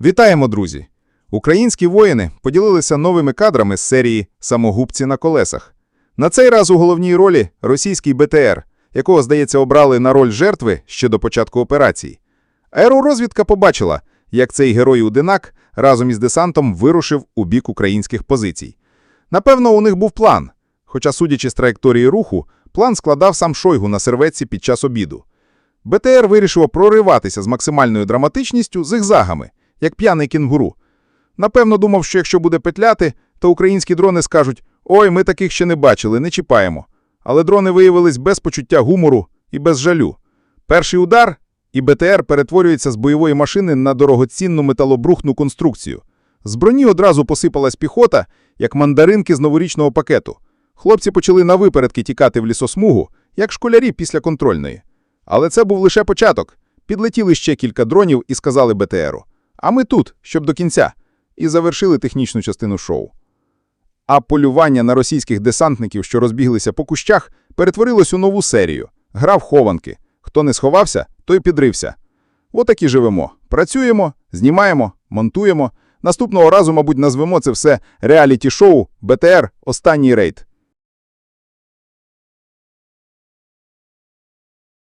Вітаємо, друзі! Українські воїни поділилися новими кадрами з серії Самогубці на колесах. На цей раз у головній ролі російський БТР, якого, здається, обрали на роль жертви ще до початку операції. Аеророзвідка побачила, як цей герой-удинак разом із десантом вирушив у бік українських позицій. Напевно, у них був план, хоча, судячи з траєкторії руху, план складав сам Шойгу на серветці під час обіду. БТР вирішило прориватися з максимальною драматичністю зигзагами, як п'яний кінгуру. Напевно, думав, що якщо буде петляти, то українські дрони скажуть «Ой, ми таких ще не бачили, не чіпаємо». Але дрони виявились без почуття гумору і без жалю. Перший удар, і БТР перетворюється з бойової машини на дорогоцінну металобрухтну конструкцію. З броні одразу посипалась піхота, як мандаринки з новорічного пакету. Хлопці почали на випередки тікати в лісосмугу, як школярі після контрольної. Але це був лише початок. Підлетіли ще кілька дронів і сказали БТРу «А ми тут, щоб до кінця», і завершили технічну частину шоу. А полювання на російських десантників, що розбіглися по кущах, перетворилось у нову серію. Гра в хованки. Хто не сховався, той підрився. Отак і живемо. Працюємо, знімаємо, монтуємо. Наступного разу, мабуть, назвемо це все реаліті-шоу БТР «Останній рейд».